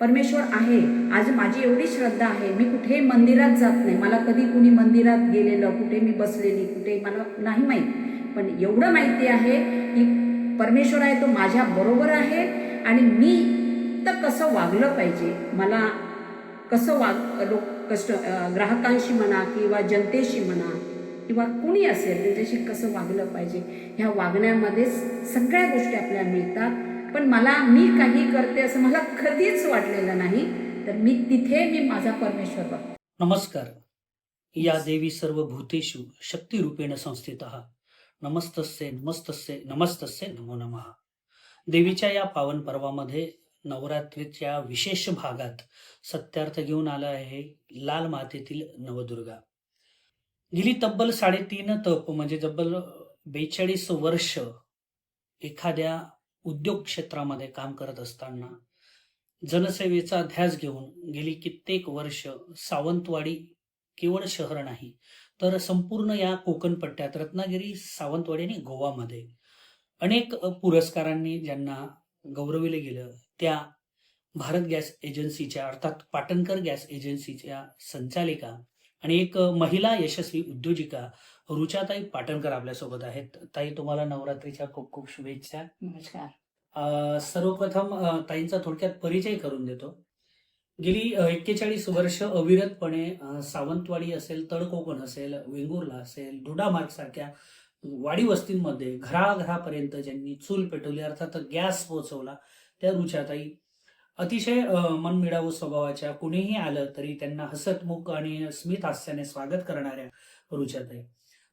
परमेश्वर आहे. आज माझी एवढी श्रद्धा आहे. मी कुठेही मंदिरात जात नाही. मला कधी कुणी मंदिरात गेलेलं कुठे मी बसलेली कुठे मला नाही माहीत. पण एवढं माहिती आहे की परमेश्वर आहे तो माझ्या बरोबर आहे आणि मी तर कसं वागलं पाहिजे? मला कसं वाग लोक कस्ट ग्राहकांशी म्हणा किंवा जनतेशी म्हणा किंवा कुणी असेल त्यांच्याशी कसं वागलं पाहिजे? ह्या वागण्यामध्येच सगळ्या गोष्टी आपल्याला मिळतात. पण मला मी काही करते असं मला कधीच वाटलेलं नाही. तर मी तिथे मी माझा परमेश्वर बघतो नमस्कार. या देवी सर्व भूतेषु शक्तिरूपेण संस्थित. नमस्तस्य नमस्तस्य नमस्तस्य नमो नमः. देवीच्या या पावन पर्वामध्ये नवरात्रीच्या विशेष भागात सत्यार्थ घेऊन आला आहे लाल मातेतील नवदुर्गा. गेली तब्बल साडेतीन तप म्हणजे तब्बल बेचाळीस वर्ष एखाद्या उद्योग क्षेत्रामध्ये काम करत असताना जनसेवेचा ध्यास घेऊन गेली कित्येक वर्ष सावंतवाडी केवळ शहर नाही तर संपूर्ण या कोकण पट्ट्यात रत्नागिरी सावंतवाडी आणि गोवामध्ये अनेक पुरस्कारांनी ज्यांना गौरविले गेलं त्या भारत गॅस एजन्सीच्या अर्थात पाटणकर गॅस एजन्सीच्या संचालिका आणि एक महिला यशस्वी उद्योजिका रुचाताई पाटणकर आपल्यासोबत आहेत. ताई तुम्हाला नवरात्रीच्या खूप खूप शुभेच्छा. नमस्कार. सर्वप्रथम ताईंचा थोडक्यात परिचय करून देतो. गेली एक्केचाळीस वर्ष अविरतपणे सावंतवाडी असेल तळकोकण असेल वेंगुर्ला असेल दुडामार्ग सारख्या वाडी वस्तींमध्ये घराघरापर्यंत ज्यांनी चूल पेटवली अर्थात गॅस पोहोचवला त्या रुचाताई अतिशय मनमिळावू स्वभावाच्या कुणीही आलं तरी त्यांना हसतमुख आणि स्मित हास्याने स्वागत करणाऱ्या रुचाताई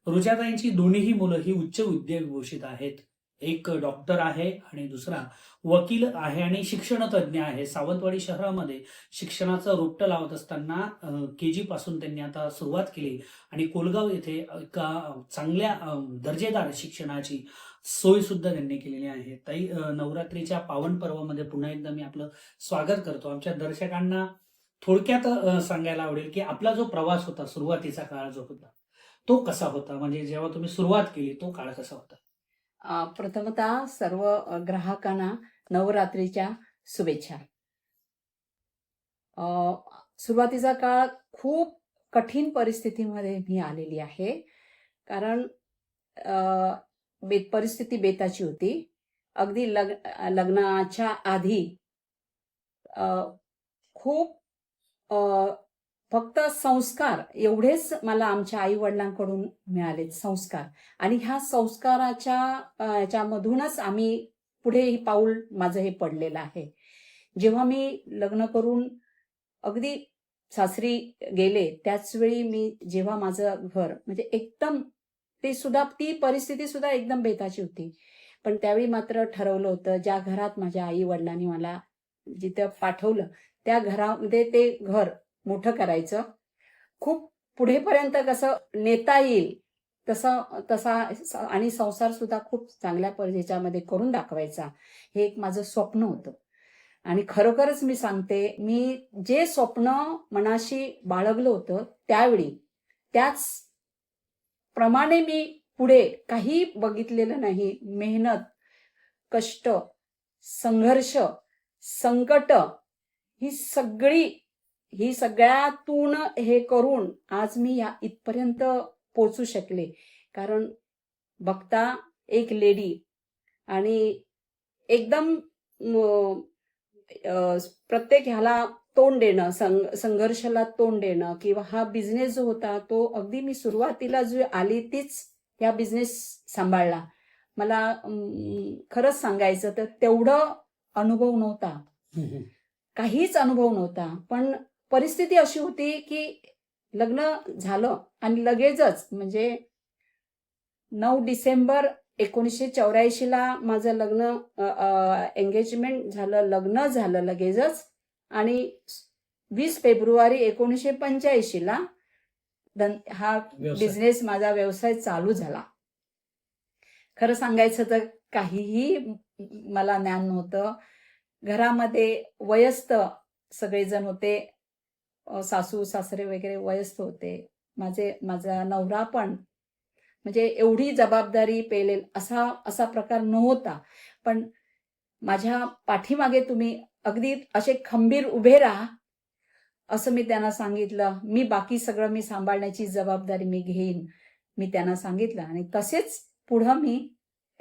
रुजाताईंची दोन्हीही मुलं ही उच्च विद्याविभूषित आहेत. एक डॉक्टर आहे आणि दुसरा वकील आहे आणि शिक्षण तज्ज्ञ आहे. सावंतवाडी शहरामध्ये शिक्षणाचं रोपटं लावत असताना के जी पासून त्यांनी आता सुरुवात केली आणि कोलगाव येथे एका चांगल्या दर्जेदार शिक्षणाची सोय सुद्धा त्यांनी केलेली आहे. ताई नवरात्रीच्या पावन पर्वामध्ये पुन्हा एकदा मी आपलं स्वागत करतो. आमच्या दर्शकांना थोडक्यात सांगायला आवडेल की आपला जो प्रवास होता सुरुवातीचा काळ जो होता तो कसा होता? म्हणजे जेव्हा तुम्ही सुरुवात केली तो काळ कसा होता? प्रथमतः सर्व ग्राहकांना नवरात्रीच्या शुभेच्छा. सुरुवातीचा काळ खूप कठीण परिस्थितीमध्ये मी आलेली आहे. कारण बेत परिस्थिती बेताची होती. अगदी लग लग्नाच्या आधी खूप फक्त संस्कार एवढेच मला आमच्या आई वडिलांकडून मिळाले संस्कार. आणि ह्या संस्काराच्या याच्यामधूनच आम्ही पुढे ही पाऊल माझं हे पडलेलं आहे. जेव्हा मी लग्न करून अगदी सासरी गेले त्याच वेळी मी जेव्हा माझं घर म्हणजे एकदम ते सुद्धा ती परिस्थिती सुद्धा एकदम बेताची होती. पण त्यावेळी मात्र ठरवलं होतं ज्या घरात माझ्या आई वडिलांनी मला जिथं पाठवलं त्या घरामध्ये ते घर मोठं करायचं. खूप पुढेपर्यंत कसं नेता येईल तसं तसा आणि संसार सुद्धा खूप चांगल्या परि- ह्याच्यामध्ये करून दाखवायचा. हे एक माझं स्वप्न होतं. आणि खरोखरच मी सांगते मी जे स्वप्न मनाशी बाळगलं होतं त्यावेळी त्याच प्रमाणे मी पुढे काही बघितलेलं नाही. मेहनत कष्ट संघर्ष संकट ही सगळी ही सगळ्यातून हे करून आज मी या इथपर्यंत पोचू शकले. कारण बघता एक लेडी आणि एकदम प्रत्येक ह्याला तोंड देणं संघ संघर्षाला तोंड देणं किंवा हा बिझनेस जो होता तो अगदी मी सुरुवातीला जो आली तीच या बिझनेस सांभाळला. मला खरंच सांगायचं तर तेवढं अनुभव नव्हता. काहीच अनुभव नव्हता. पण परिस्थिती अशी होती की लग्न झालं आणि लगेचच म्हणजे नऊ डिसेंबर एकोणीसशे चौऱ्याऐंशीला माझं लग्न एंगेजमेंट झालं लग्न झालं लगेचच. आणि वीस फेब्रुवारी एकोणीसशे पंच्याऐंशीला हा. बिझनेस माझा व्यवसाय चालू झाला. खरं सांगायचं तर काहीही मला ज्ञान नव्हतं. घरामध्ये वयस्क सगळेजण होते. सासू सासरे वगैरे वयस्क होते. माझे माझा नवरा पण. म्हणजे एवढी जबाबदारी पेलेल असा असा प्रकार नव्हता. पण माझ्या पाठीमागे तुम्ही अगदी असे खंबीर उभे राहा असं मी त्यांना सांगितलं. मी बाकी सगळं मी सांभाळण्याची जबाबदारी मी घेईन मी त्यांना सांगितलं. आणि तसेच पुढं मी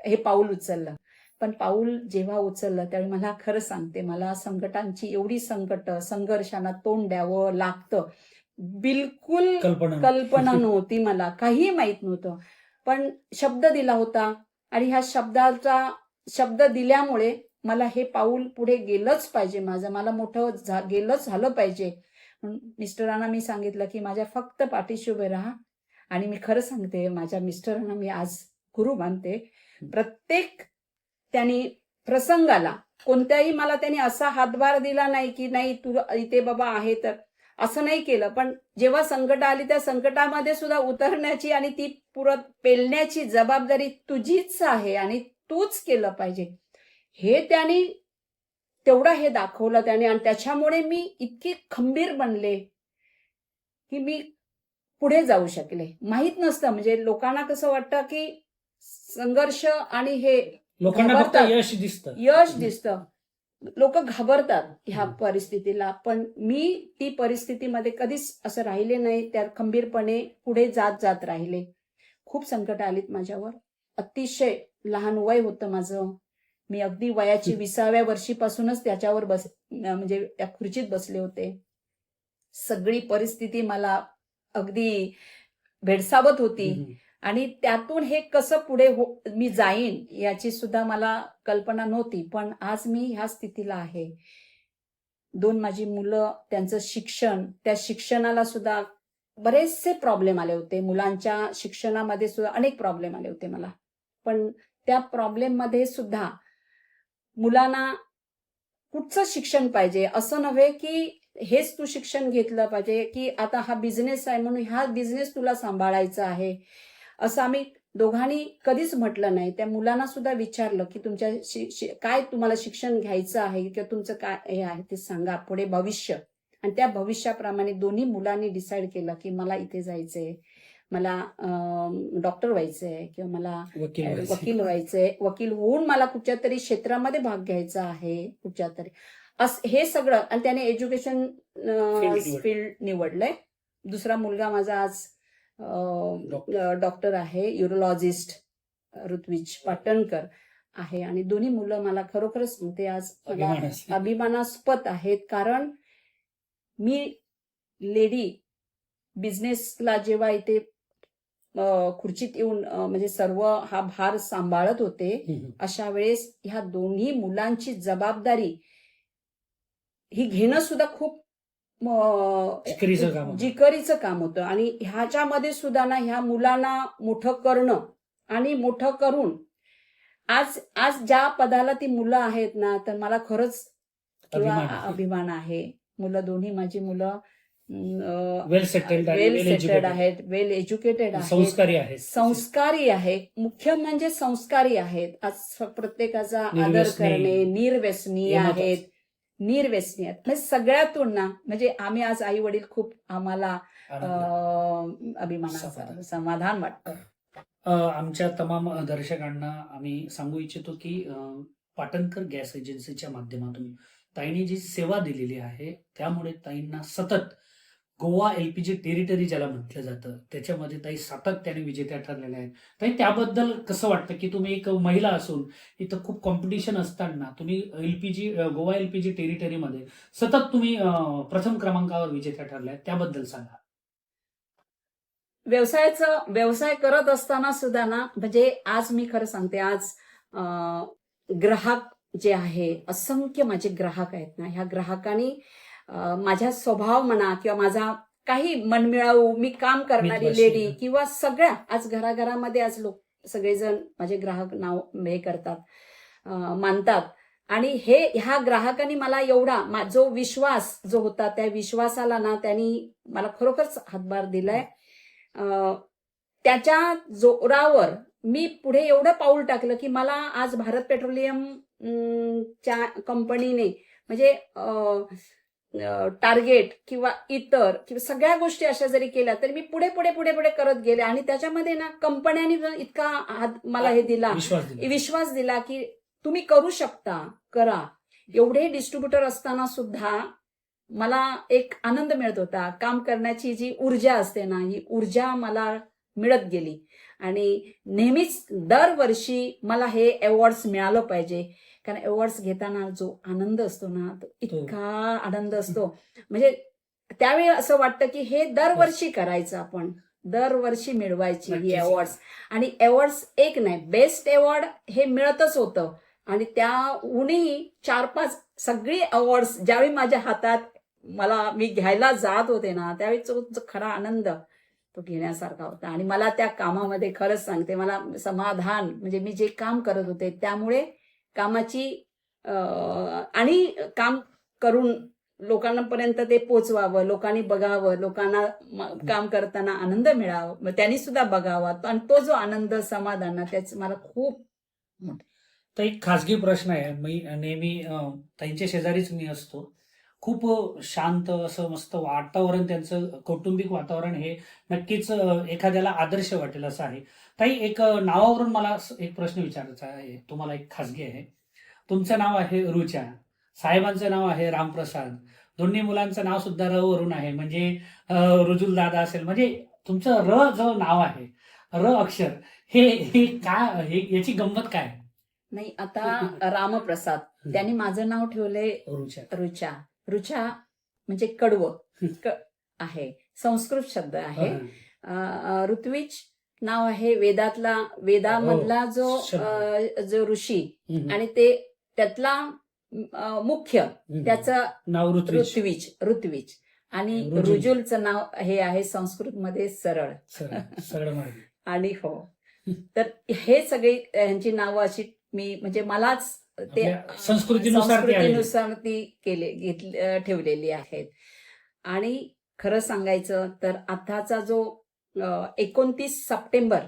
हे पाऊल उचललं. पण पाऊल जेव्हा उचललं त्यावेळी मला खरं सांगते मला संकटांची एवढी संकट संघर्षांना तोंड द्यावं लागतं. बिलकुल कल्पना कल्पना नव्हती मला काहीही माहीत नव्हतं. पण शब्द दिला होता आणि ह्या शब्दाचा शब्द दिल्यामुळे मला हे पाऊल पुढे गेलंच पाहिजे माझं मला मोठं झा गेलंच झालं पाहिजे. मिस्टरांना मी सांगितलं की माझ्या फक्त पाठीशी उभे राहा आणि मी खरं सांगते माझ्या मिस्टरांना मी आज गुरु मानते. प्रत्येक त्यांनी प्रसंगाला कोणत्याही मला त्यांनी असा हातभार दिला नाही की नाही तू इथे बाबा आहे तर असं नाही केलं. पण जेव्हा संकट आली त्या संकटामध्ये सुद्धा उतरण्याची आणि ती पुरत पेलण्याची जबाबदारी तुझीच आहे आणि तूच केलं पाहिजे. हे त्यांनी तेवढं हे दाखवलं त्याने आणि त्याच्यामुळे मी इतकी खंबीर बनले की मी पुढे जाऊ शकले. माहीत नसतं म्हणजे लोकांना कसं वाटतं की संघर्ष आणि हे लोकांना फक्त घाबरतात. यश दिसतं यश दिसतं लोक घाबरतात ह्या हम्म. परिस्थितीला पण मी ती परिस्थितीमध्ये कधीच असं राहिले नाही त्या खंबीरपणे पुढे जात जात राहिले खूप संकट आलीत माझ्यावर अतिशय लहान वय होतं माझं मी अगदी वयाची. विसाव्या वर्षीपासूनच त्याच्यावर बस म्हणजे त्या खुर्चीत बसले होते सगळी परिस्थिती मला अगदी भेडसावत होती. आणि त्यातून हे कसं पुढे हो मी जाईन याची सुद्धा मला कल्पना नव्हती पण आज मी ह्या स्थितीला आहे. दोन माझी मुलं त्यांचं शिक्षण त्या शिक्षणाला सुद्धा बरेचसे प्रॉब्लेम आले होते. मुलांच्या शिक्षणामध्ये सुद्धा अनेक प्रॉब्लेम आले होते मला. पण त्या प्रॉब्लेममध्ये सुद्धा मुलांना कुठचं शिक्षण पाहिजे? असं नव्हे की हेच तू शिक्षण घेतलं पाहिजे की आता हा बिझनेस आहे म्हणून हा बिझनेस तुला सांभाळायचा आहे. असं आम्ही दोघांनी कधीच म्हटलं नाही. त्या मुलांना सुद्धा विचारलं की तुमच्या शि- शि- काय तुम्हाला शिक्षण घ्यायचं आहे? किंवा तुमचं काय हे आहे ते सांगा पुढे भविष्य. आणि त्या भविष्याप्रमाणे दोन्ही मुलांनी डिसाईड केलं की मला इथे जायचंय. मला डॉक्टर व्हायचंय किंवा मला वकील व्हायचे. वकील व्हायचंय. वकील होऊन मला कुठच्या तरी क्षेत्रामध्ये भाग घ्यायचा आहे कुठच्या तरी. हे सगळं. आणि त्याने एज्युकेशन फील्ड निवडलंय. दुसरा मुलगा माझा आज डॉक्टर आहे युरोलॉजिस्ट ऋत्विज पाटणकर आहे आणि दोन्ही मुलं मला खरोखरच ते आज अभिमानास्पद. आहेत कारण मी लेडी बिझनेसला जेव्हा इथे खुर्चीत येऊन म्हणजे सर्व हा भार सांभाळत होते. अशा वेळेस ह्या दोन्ही मुलांची जबाबदारी ही घेणं सुद्धा खूप जिकिरीचं काम होतं. जिकरीचं काम होतं आणि ह्याच्यामध्ये सुद्धा ना ह्या मुलांना मोठं करणं आणि मोठं करून आज आज ज्या पदाला ती मुलं आहेत ना तर मला खरंच अभिमान आहे. मुलं दोन्ही माझी मुलं वेल सेटल्ड वेल सेटल्ड आहेत वेल एज्युकेटेड आहेत संस्कारी आहेत संस्कारी आहे मुख्य म्हणजे संस्कारी आहेत आज प्रत्येकाचा आदर. करणे निर्व्यसनीय. आहेत निर्व्यसनी आहेत. म्हणजे सगळ्यातून ना म्हणजे आम्ही आज आई वडील खूप आम्हाला अभिमानाचं समाधान. वाटतं. आमच्या तमाम दर्शकांना आम्ही सांगू इच्छितो की पाटणकर गॅस एजन्सीच्या माध्यमातून ताईंनी जी सेवा दिलेली आहे त्यामुळे ताईंना सतत गोवा एलपीजी टेरिटरी ज्याला म्हटलं जातं त्याच्यामध्ये ताई सातत्याने विजेत्या ठरलेल्या आहेत. ताई त्याबद्दल कसं वाटतं की तुम्ही एक महिला असून इथं खूप कॉम्पिटिशन असताना तुम्ही एलपीजी गोवा एलपीजी टेरिटरीमध्ये सतत तुम्ही प्रथम क्रमांकावर विजेत्या ठरल्या आहेत त्याबद्दल सांगा. व्यवसायाचं व्यवसाय करत असताना सुद्धा ना म्हणजे आज मी खरं सांगते आज ग्राहक जे आहे असंख्य माझे ग्राहक आहेत ना ह्या ग्राहकांनी माझा स्वभाव म्हणा किंवा माझा काही मनमिळावू मी काम करणारी. लेडी किंवा सगळ्या आज घराघरामध्ये आज लोक सगळेजण माझे ग्राहक नाव हे करतात मानतात आणि हे ह्या ग्राहकांनी मला एवढा जो विश्वास जो होता त्या विश्वासाला ना त्यांनी मला खरोखरच हातभार दिलाय त्याच्या जोरावर मी पुढे एवढं पाऊल टाकलं की मला आज भारत पेट्रोलियम च्या कंपनीने म्हणजे टार्गेट किंवा इतर किंवा सगळ्या गोष्टी अशा जरी केल्या तरी मी पुढे पुढे पुढे पुढे करत गेले. आणि त्याच्यामध्ये ना कंपन्यांनी इतका हात मला हे दिला. विश्वास दिला. विश्वास दिला की तुम्ही करू शकता करा. एवढे डिस्ट्रीब्युटर असताना सुद्धा मला एक आनंद मिळत होता. काम करण्याची जी ऊर्जा असते ना ही ऊर्जा मला मिळत गेली. आणि नेहमीच दरवर्षी मला हे अवॉर्ड्स मिळालं पाहिजे. कारण अवॉर्ड्स घेताना जो आनंद असतो ना तो इतका आनंद असतो. म्हणजे त्यावेळी असं वाटतं की हे दरवर्षी करायचं आपण. दरवर्षी मिळवायची ही. अवॉर्ड्स आणि अवॉर्ड्स एक नाही बेस्ट अवॉर्ड हे मिळतच होतं. आणि त्या उणी चार पाच सगळी अवॉर्ड्स ज्यावेळी माझ्या हातात मला मी घ्यायला जात होते ना त्यावेळी तो जो खरा आनंद तो घेण्यासारखा होता. आणि मला त्या कामामध्ये खरंच सांगते मला समाधान म्हणजे मी जे काम करत होते त्यामुळे कामाची आणि काम करून लोकांपर्यंत ते पोचवावं लोकांनी बघावं लोकांना काम करताना आनंद मिळावा मग त्यांनी सुद्धा बघावा. आणि तो जो आनंद समाधान त्याच मला खूप तर एक खासगी प्रश्न आहे. मी नेहमी त्यांच्या शेजारीच मी असतो. खूप शांत असं मस्त वातावरण त्यांचं कौटुंबिक वातावरण हे नक्कीच एखाद्याला आदर्श वाटेल असं आहे. ताई एक नावावरून मला एक प्रश्न विचारायचा आहे. तुम्हाला एक खासगी आहे. तुमचं नाव आहे रुचा. साहेबांचं नाव आहे रामप्रसाद. दोन्ही मुलांचं नाव सुद्धा र वरून आहे. म्हणजे रुजुल दादा असेल. म्हणजे तुमचं र जो नाव आहे. र अक्षर. हे हे काय हे याची गंमत काय? नाही आता रामप्रसाद. त्यांनी माझं नाव ठेवलंय रुचा. रुचा. रुचा म्हणजे कडवं. क- आहे. संस्कृत शब्द आहे. ऋत्विज नाव आहे वेदातला वेदामधला जो शब्द. अं, जो ऋषी हम्म. आणि ते त्यातला अं, मुख्य हम्म. त्याचं नाव ऋत्विज ऋत्विज ऋत्विज आणि रुजुल. रुजुलचं नाव हे आहे संस्कृत मध्ये सरळ सरळ सरळ मार्गी. आणि हो तर हे सगळी यांची नावं अशी मी म्हणजे मलाच ते आपल्या संस्कृतीनुसार ती आलेली. संस्कृतीनुसार ती केले घेतली अं, ठेवलेली आहेत आणि खरं सांगायचं तर आताचा जो एकोणतीस सप्टेंबर.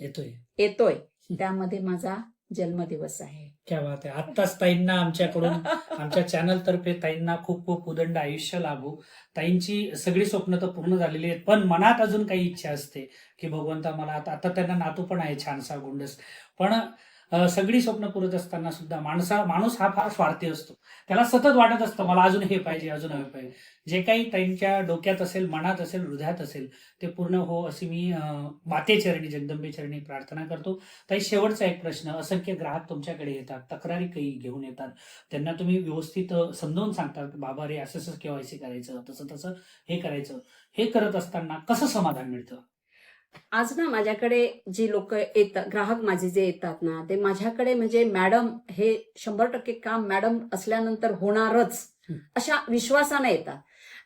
येतोय. येतोय. त्यामध्ये माझा जन्मदिवस आहे. क्या बात आहे. आत्ताच ताईंना आमच्याकडून आमच्या चॅनल तर्फे ताईंना खूप खूप उदंड आयुष्य लाभो ताईंची सगळी स्वप्न तर पूर्ण झालेली आहेत पण मनात अजून काही इच्छा असते की भगवंता मला आता आता त्यांना नातू पण आहे छानसा गुंडस. पण सगळी स्वप्न पुरत असताना सुद्धा माणसा माणूस हा फार स्वार्थी असतो. त्याला सतत वाटत असतं मला अजून हे पाहिजे अजून हे पाहिजे. जे काही ताईंच्या डोक्यात असेल मनात असेल हृदयात असेल ते पूर्ण हो अशी मी मातेचरणी जगदंबे चरणी प्रार्थना करतो. ताई शेवटचा एक प्रश्न असंख्य ग्राहक तुमच्याकडे येतात तक्रारी काही घेऊन येतात. त्यांना तुम्ही व्यवस्थित समजावून सांगता बाबा रे असं असं केवायसी करायचं तसं तसं हे करायचं. हे करत असताना कसं समाधान मिळतं? आज ना माझ्याकडे जी लोक येतात ग्राहक माझे जे येतात ना ते माझ्याकडे म्हणजे मॅडम हे शंभर टक्के काम मॅडम असल्यानंतर होणारच. अशा विश्वासाने येतात.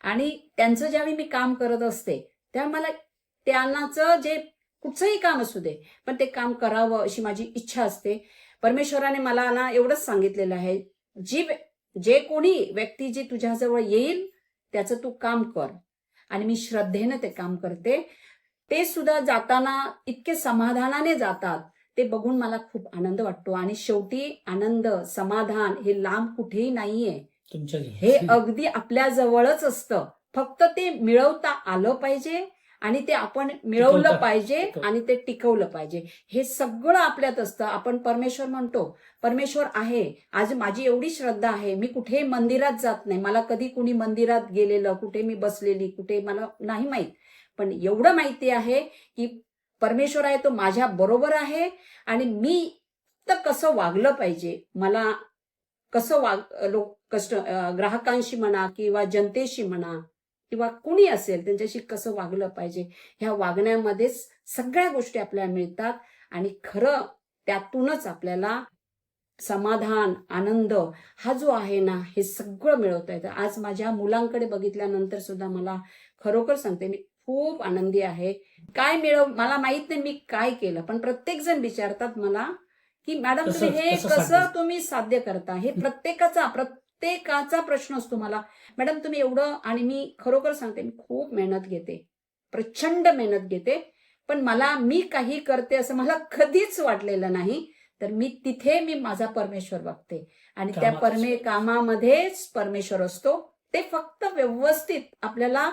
आणि त्यांचं ज्यावेळी मी काम करत असते त्यावेळी मला त्यांनाचं जे कुठचंही काम असू दे पण ते काम करावं अशी माझी इच्छा असते. परमेश्वराने मला ना एवढंच सांगितलेलं आहे जी जे कोणी व्यक्ती जी तुझ्याजवळ येईल त्याचं तू काम कर. आणि मी श्रद्धेनं ते काम करते. ते सुद्धा जाताना इतके समाधानाने जातात ते बघून मला खूप आनंद वाटतो. आणि शेवटी आनंद समाधान हे लांब कुठेही नाहीये. तुमच्या हे अगदी आपल्या जवळच असतं. फक्त ते मिळवता आलं पाहिजे आणि ते आपण मिळवलं पाहिजे आणि ते टिकवलं पाहिजे. हे सगळं आपल्यात असतं. आपण परमेश्वर म्हणतो परमेश्वर आहे. आज माझी एवढी श्रद्धा आहे. मी कुठे मंदिरात जात नाही. मला कधी कुणी मंदिरात गेलेलं कुठे मी बसलेली कुठे मला नाही माहीत. पण एवढं माहिती आहे की परमेश्वर आहे तो माझ्या बरोबर आहे आणि मी तर कसं वागलं पाहिजे मला कसं वाग लोक कस्ट ग्राहकांशी म्हणा किंवा जनतेशी म्हणा किंवा कुणी असेल त्यांच्याशी कसं वागलं पाहिजे ह्या वागण्यामध्येच सगळ्या गोष्टी आपल्याला मिळतात आणि खरं त्यातूनच आपल्याला समाधान आनंद हा जो आहे ना हे सगळं मिळवता येतं. आज माझ्या मुलांकडे बघितल्यानंतर सुद्धा मला खरोखर सांगते मी खूप आनंदी आहे. काय मिळव मला माहीत नाही मी काय केलं पण प्रत्येक जण विचारतात मला की मॅडम तुम्ही हे कसं तुम्ही साध्य करता? हे प्रत्येकाचा प्रत्येकाचा प्रश्न असतो मला. मॅडम तुम्ही एवढं आणि मी खरोखर सांगते मी खूप मेहनत घेते. प्रचंड मेहनत घेते. पण मला मी काही करते असं मला कधीच वाटलेलं नाही. तर मी तिथे मी माझा परमेश्वर बघते. आणि त्या परमे कामामध्येच परमेश्वर असतो. ते फक्त व्यवस्थित आपल्याला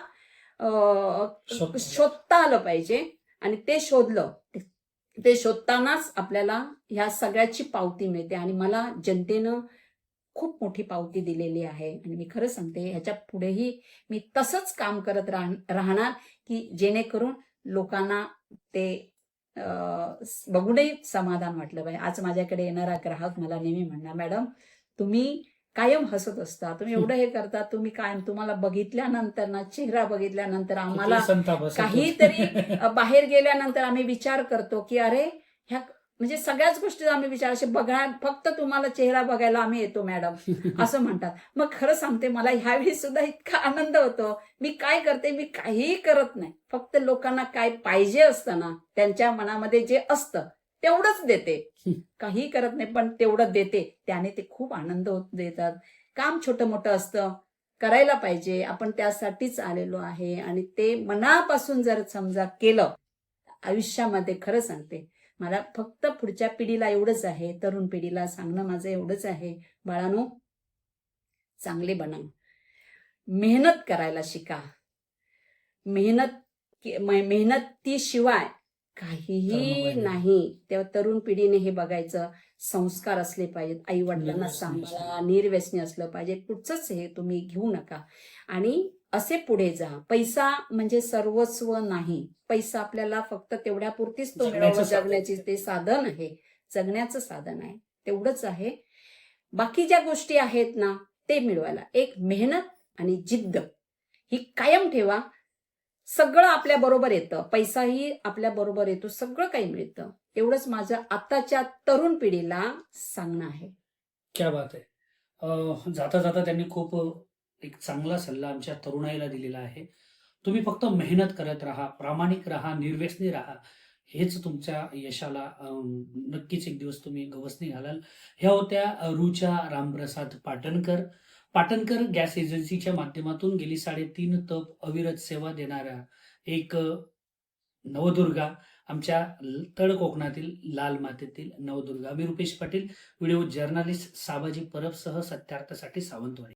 शोधता आलं पाहिजे आणि ते शोधलं. ते शोधतानाच आपल्याला ह्या सगळ्याची पावती मिळते आणि मला जनतेनं खूप मोठी पावती दिलेली आहे. आणि मी खरं सांगते ह्याच्या पुढेही मी तसंच काम करत राह- राहणार की जेणेकरून लोकांना ते बघूनही समाधान वाटलं पाहिजे. आज माझ्याकडे येणारा ग्राहक मला नेहमी म्हणणार मॅडम तुम्ही कायम हसत असता. तुम्ही एवढं हे करता तुम्ही कायम तुम्हाला बघितल्यानंतर ना चेहरा बघितल्यानंतर आम्हाला. काहीतरी बाहेर गेल्यानंतर आम्ही विचार करतो की अरे ह्या म्हणजे सगळ्याच गोष्टी आम्ही विचार असे बघणार फक्त तुम्हाला चेहरा बघायला आम्ही येतो मॅडम. असं म्हणतात. मग खरं सांगते मला ह्यावेळी सुद्धा इतका आनंद होतो. मी काय करते मी काहीही करत नाही. फक्त लोकांना काय पाहिजे असतं ना त्यांच्या मनामध्ये जे असतं तेवढंच देते. काही करत नाही पण तेवढं देते. त्याने ते खूप आनंद होत देतात. काम छोटं मोठं असतं. करायला पाहिजे. आपण त्यासाठीच आलेलो आहे. आणि ते मनापासून जर समजा केलं आयुष्यामध्ये खरं सांगते मला फक्त पुढच्या पिढीला एवढंच आहे तरुण पिढीला सांगणं माझं एवढंच आहे. बाळानो चांगले बना मेहनत करायला शिका. मेहनत मेहनतीशिवाय काहीही नाही. तेव्हा तरुण पिढीने हे बघायचं संस्कार असले पाहिजेत आई वडिलांना सांभाळा निर्व्यसनी असलं पाहिजे. पुढचंच हे तुम्ही घेऊ नका. आणि असे पुढे जा. पैसा म्हणजे सर्वस्व नाही. पैसा आपल्याला फक्त तेवढ्या पुरतीच तो. जगण्याची ते साधन आहे. जगण्याचं साधन आहे. तेवढंच आहे. बाकी ज्या गोष्टी आहेत ना ते मिळवायला. एक मेहनत आणि जिद्द. ही कायम ठेवा. सगळं आपल्या बरोबर येतं. पैसाही आपल्या बरोबर येतो. सगळं काही मिळतं. एवढंच माझं आताच्या तरुण पिढीला सांगणं आहे. क्या बात आहे. जाता जाता त्यांनी खूप एक चांगला सल्ला आमच्या तरुणाईला दिलेला आहे. तुम्ही फक्त मेहनत करत राहा प्रामाणिक राहा निर्व्यसनी राहा. हेच तुमच्या यशाला नक्कीच एक दिवस तुम्ही गवसणी घालाल. ह्या होत्या रुचा रामप्रसाद पाटणकर. पाटणकर गॅस एजन्सीच्या माध्यमातून गेली साडेतीन तप अविरत सेवा देणाऱ्या एक नवदुर्गा आमच्या तळ कोकणातील लाल मातेतील नवदुर्गा. मी रुपेश पाटील व्हिडिओ जर्नलिस्ट साबाजी परबसह सत्यार्थासाठी सावंतवाडी.